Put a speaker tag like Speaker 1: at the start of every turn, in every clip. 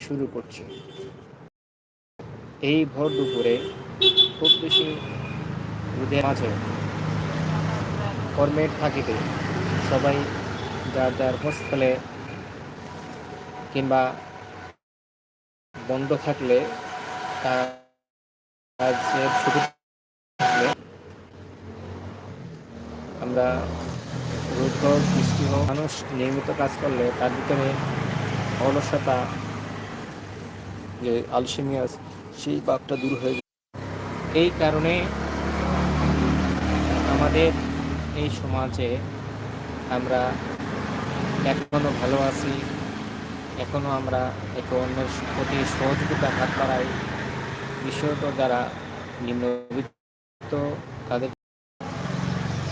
Speaker 1: শুরু করছে। এই ভর দুপুরে খুব বেশি রোদের মাঝে কর্মের থাকিতে সবাই যার যার হোস্টেলে কিংবা বন্ধ থাকলে কাজের আমরা রোদ বৃষ্টি হোক, মানুষ নিয়মিত কাজ করলে তার ভিতরে অলসতা, যে আলসেমিয়াস সেই ভাবটা দূর হয়ে এই কারণে আমাদের এই সমাজে আমরা এখনও ভালো আছি এখনও আমরা একে অন্যের প্রতি সহযোগিতা হাত বাড়াই। বিশেষত যারা নিম্নবিত্ত, তাদের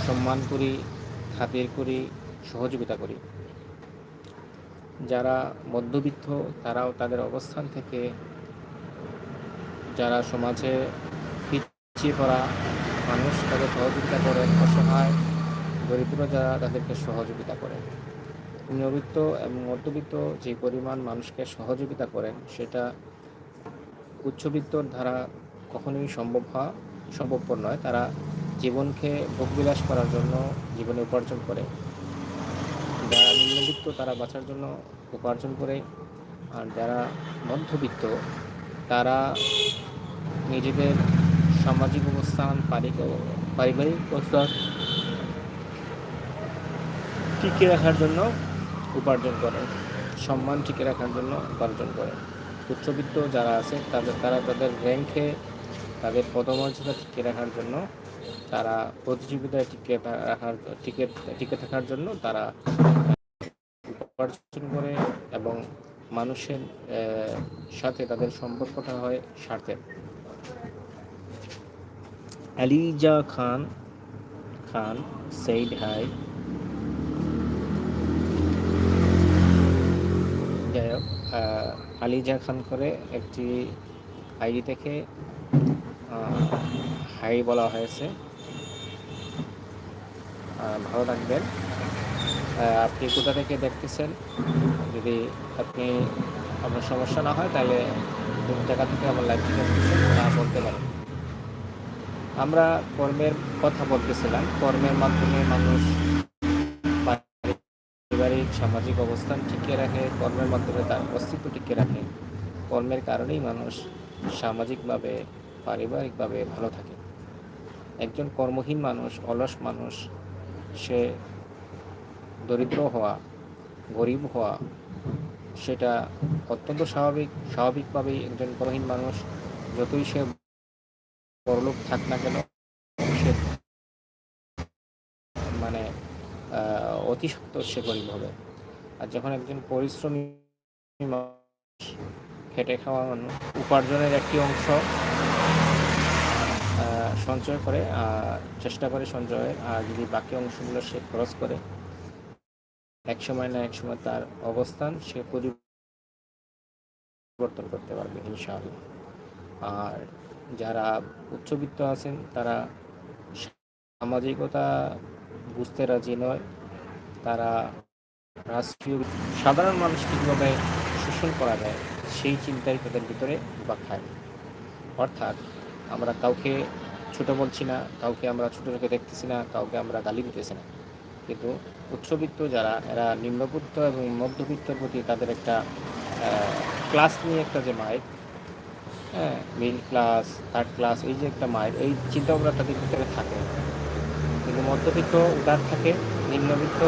Speaker 1: সম্মান করি, খাতির করি, সহযোগিতা করি। যারা মধ্যবিত্ত, তারাও তাদের অবস্থান থেকে যারা সমাজে পিছিয়ে পড়া মানুষ, তাদের সহযোগিতা করেন, অসহায়, দরিদ্র যারা, তাদেরকে সহযোগিতা করেন। নিম্নবিত্ত এবং মধ্যবিত্ত যে পরিমাণ মানুষকে সহযোগিতা করেন, সেটা উচ্চবিত্তর ধারা কখনোই সম্ভব হওয়া সম্ভবপর নয়। তারা জীবনকে ভোগবিলাস করার জন্য জীবনে উপার্জন করে। নিম্নবিত্ত তারা বাঁচার জন্য উপার্জন করে। আর যারা মধ্যবিত্ত, তারা নিজেদের সামাজিক অবস্থান পারিবারিক অবস্থান টিকে রাখার জন্য উপার্জন করে, সম্মান টিকে রাখার জন্য উপার্জন করে। উচ্চবিত্ত যারা আছে, তাদের, তারা তাদের র্যাঙ্কে, তাদের পদমর্যাদা টিকে রাখার জন্য, তারা প্রতিযোগিতায় টিকে রাখার টিকে টিকে থাকার জন্য তারা উপার্জন করে এবং মানুষের সাথে তাদের সম্পর্কটা হয় স্বার্থের। Alija Khan Khan said hi. যাই হোক আলিজা খান করে একটি আইডি থেকে হাই বলা হয়েছে। ভালো থাকবেন। আপনি কোথা থেকে দেখতেছেন? যদি আপনি আপনার সমস্যা না হয়, তাহলে কোন জায়গা থেকে আমার লাইভটি দেখতেছেন তা বলতে পারেন। আমরা কর্মের কথা বলতেছিলাম। কর্মের মাধ্যমে মানুষ পারিবারিক, সামাজিক অবস্থান টিকিয়ে রাখে, কর্মের মাধ্যমে তার অস্তিত্ব টিকিয়ে রাখে। কর্মের কারণেই মানুষ সামাজিকভাবে, পারিবারিকভাবে ভালো থাকে। একজন কর্মহীন মানুষ, অলস মানুষ, সে দরিদ্র হওয়া, গরিব হওয়া, সেটা অত্যন্ত স্বাভাবিক, স্বাভাবিকভাবেই একজন কর্মহীন মানুষ যতই সে বড়লোক থাক না কেন, সে মানে অতি সত্ত্বর সে গরিব হবে। আর যখন একজন পরিশ্রমী খেটে খাওয়া উপার্জনের একটি অংশ সঞ্চয় করে চেষ্টা করে সঞ্চয়ের, আর যদি বাকি অংশগুলো সে খরচ করে এক সময় না এক সময় তার অবস্থান সে পরিবর্তন করতে পারবে, ইনশাআল্লাহ। আর যারা উচ্চবিত্ত আছেন, তারা সামাজিকতা বুঝতে রাজি নয়। তারা রাষ্ট্রীয় সাধারণ মানুষ কীভাবে শোষণ করা যায়, সেই চিন্তাই তাদের ভিতরে বা খায় অর্থাৎ আমরা কাউকে ছোট বলছি না, কাউকে আমরা ছোটো চোখে দেখতেছি না, কাউকে আমরা গালি দিতেছি না। কিন্তু উচ্চবিত্ত যারা, এরা নিম্নবিত্ত এবং মধ্যবিত্তর প্রতি তাদের একটা ক্লাস নিয়ে একটা যে মাইক হ্যাঁ মিডল ক্লাস থার্ড ক্লাস এই যে একটা মাইক এই চিন্তাভাবনা তাদের ভিতরে থাকে। কিন্তু মধ্যবিত্ত উদার থাকে, নিম্নবিত্ত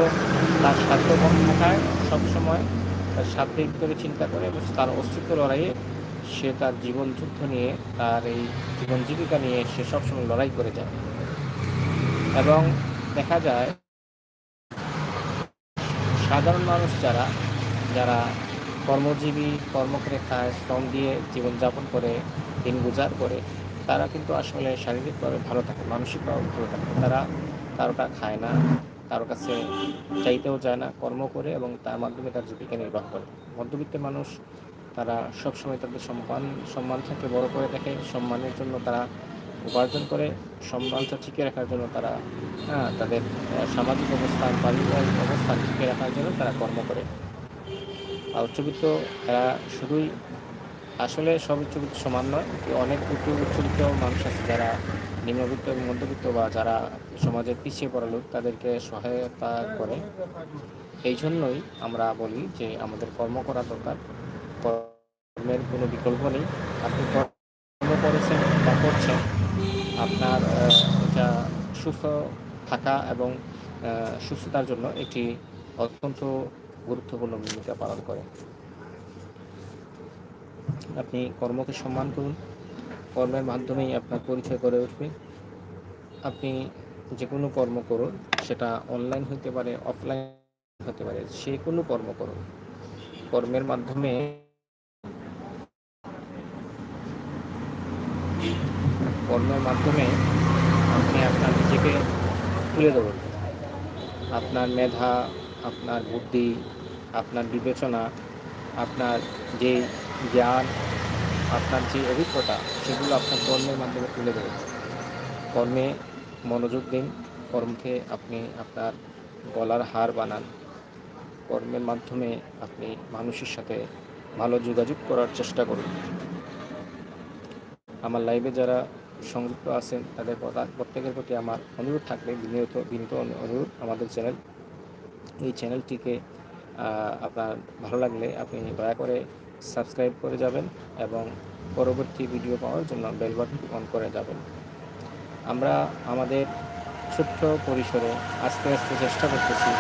Speaker 1: তার স্বার্থ কম থাকায় সবসময় তার স্বার্থের ভিতরে চিন্তা করে এবং তার অস্তিত্ব লড়াইয়ে সে তার জীবন যুদ্ধ নিয়ে, তার এই জীবন জীবিকা নিয়ে সে সবসময় লড়াই করে যায়। এবং দেখা যায় সাধারণ মানুষ যারা যারা কর্মজীবী কর্ম করে খায় শ্রম দিয়ে জীবনযাপন করে, দিন গুজার করে, তারা কিন্তু আসলে শারীরিকভাবে ভালো থাকে, মানসিকভাবে ভালো থাকে। তারা কারোটা খায় না, কারও কাছে চাইতেও যায় না, কর্ম করে এবং তার মাধ্যমে তার জীবিকা নির্বাহ করে। মধ্যবিত্ত মানুষ, তারা সবসময় তাদের সম্মান সম্মানটাকে বড় করে দেখে, সম্মানের জন্য তারা উপার্জন করে সম্মানটা টিকে রাখার জন্য তারা হ্যাঁ তাদের সামাজিক অবস্থান, পারিবারিক অবস্থান টিকে রাখার জন্য তারা কর্ম করে। আর উচ্চবিত্ত এরা শুধুই, আসলে সব উচ্চবিত্ত সমান নয় অনেক উচ্চ, উচ্চবিত্ত মানুষ আছে যারা নিম্নবিত্ত এবং মধ্যবিত্ত বা যারা সমাজের পিছিয়ে পড়া লোক, তাদেরকে সহায়তা করে। এই জন্যই আমরা বলি যে আমাদের কর্ম করা দরকার। কর্মের কোনো বিকল্প নেই। আপনি বা করছেন আপনার এটা সুস্থ থাকা এবং সুস্থতার জন্য একটি অত্যন্ত গুরুত্বপূর্ণ ভূমিকা পালন করে। আপনি কর্মকে সম্মান করুন, কর্মের মাধ্যমেই আপনার পরিচয় গড়ে উঠবে। আপনি যে কোনো কর্ম করুন, সেটা অনলাইন হতে পারে, অফলাইন হতে পারে সে কোনো কর্ম করুন। কর্মের মাধ্যমে কর্মের মাধ্যমে আপনি আপনার নিজেকে তুলে ধরুন আপনার মেধা, আপনার বুদ্ধি, আপনার বিবেচনা, আপনার যে জ্ঞান, আপনার যে অভিজ্ঞতা, সেগুলো আপনার কর্মের মাধ্যমে তুলে ধরুন কর্মে মনোযোগ দিন, কর্মকে আপনি আপনার গলার হার বানান। কর্মের মাধ্যমে আপনি মানুষের সাথে ভালো যোগাযোগ করার চেষ্টা করুন। আমার লাইভে যারা সংযুক্ত আছেন তাদের কথা। প্রত্যেকের প্রতি আমার অনুরোধ থাকবে বিনিয়ত বিনীত অনুরোধ আমাদের চ্যানেল। এই চ্যানেলটিকে আপনার ভালো লাগলে আপনি দয়া করে সাবস্ক্রাইব করে যাবেন এবং পরবর্তী ভিডিও পাওয়ার জন্য বেল বাটন অন করে যাবেন। আমরা আমাদের ছোট্ট পরিসরে আস্তে আস্তে চেষ্টা করতেছি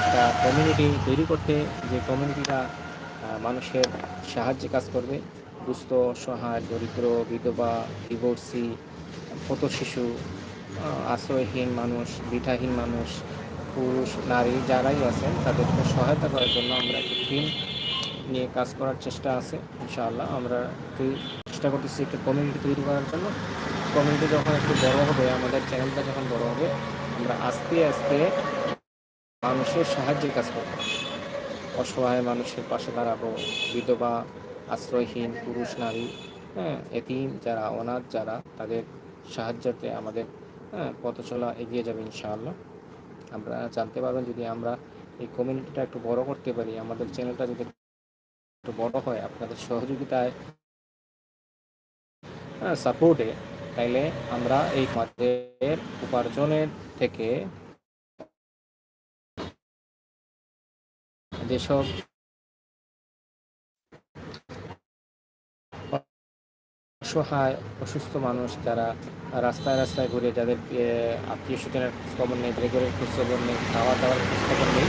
Speaker 1: একটা কমিউনিটি তৈরি করতে, যে কমিউনিটিটা মানুষের সাহায্যে কাজ করবে। দুস্থ সহায় দরিদ্র, বিধবা ডিভোর্সি পত শিশু আশ্রয়হীন মানুষ বিঠাহীন মানুষ, পুরুষ, নারী যারাই আছেন, তাদেরকে সহায়তা করার জন্য আমরা একটি টিম নিয়ে কাজ করার চেষ্টা আছে। ইনশাআল্লাহ আমরা চেষ্টা করতেছি একটা কমিউনিটি তৈরি করার জন্য। কমিউনিটি যখন একটু বড় হবে, আমাদের চ্যানেলটা যখন বড় হবে, আমরা আস্তে আস্তে মানুষের সাহায্যের কাজ করব। অসহায় মানুষের পাশে দাঁড়াবো, বিধবা আশ্রয়হীন পুরুষ, নারী হ্যাঁ এতিম যারা, অনাথ যারা, তাদের সাহায্যতে আমাদের হ্যাঁ পথ চলা এগিয়ে যাবে ইনশাআল্লাহ। আমরা জানতে পারবেন যদি আমরা এই কমিউনিটিটা একটু বড় করতে পারি, আমাদের চ্যানেলটা যদি একটু বড় হয়, আপনাদের সহযোগিতায় সাপোর্টে তাইলে আমরা এই আমাদের উপার্জনের থেকে যেসব অসহায়, অসুস্থ মানুষ যারা রাস্তায় রাস্তায় ঘুরে যাদের আত্মীয় স্বজনের খবর নেই বেগরের খোঁজখবর নেই খাওয়া দাওয়ার খোঁজখবর নেই,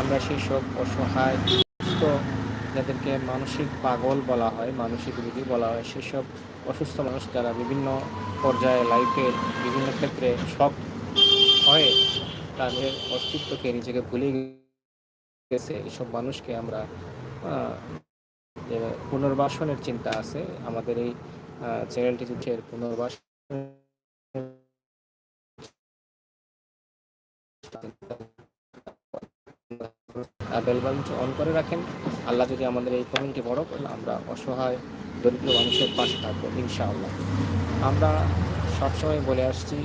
Speaker 1: আমরা সেই সব অসহায় সুস্থ যাদেরকে মানসিক পাগল বলা হয়, মানসিক রোগী বলা হয় সেসব অসুস্থ মানুষ যারা বিভিন্ন পর্যায়ে লাইফের বিভিন্ন ক্ষেত্রে সব হয়ে তাদের অস্তিত্বকে নিজেকে ভুলে গেছে এইসব মানুষকে আমরা পুনর্বাসনের চিন্তা আছে, আমাদের এই চ্যানেলটি হচ্ছে পুনর্বাসন বেল অন করে রাখেন। আল্লাহ যদি আমাদের এই কমিউনিটি বড় করেন, আমরা অসহায়, দরিদ্র মানুষের পাশে থাকব, ইনশাআল্লাহ। আমরা সবসময় বলে আসছি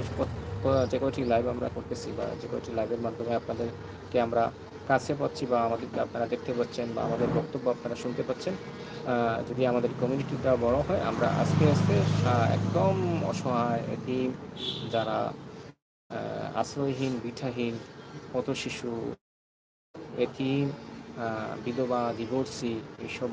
Speaker 1: যে কয়টি লাইভ আমরা করতেছি বা যে কয়টি লাইভের মাধ্যমে আপনাদেরকে আমরা কাছে পাচ্ছি বা আমাদেরকে আপনারা দেখতে পাচ্ছেন বা আমাদের বক্তব্য আপনারা শুনতে পাচ্ছেন যদি আমাদের কমিউনিটিটা বড় হয়, আমরা আস্তে আস্তে একদম অসহায় এটিম যারা আশ্রয়হীন বিঠাহীন কত শিশু এটিম বিধবা ডিভোর্সি এইসব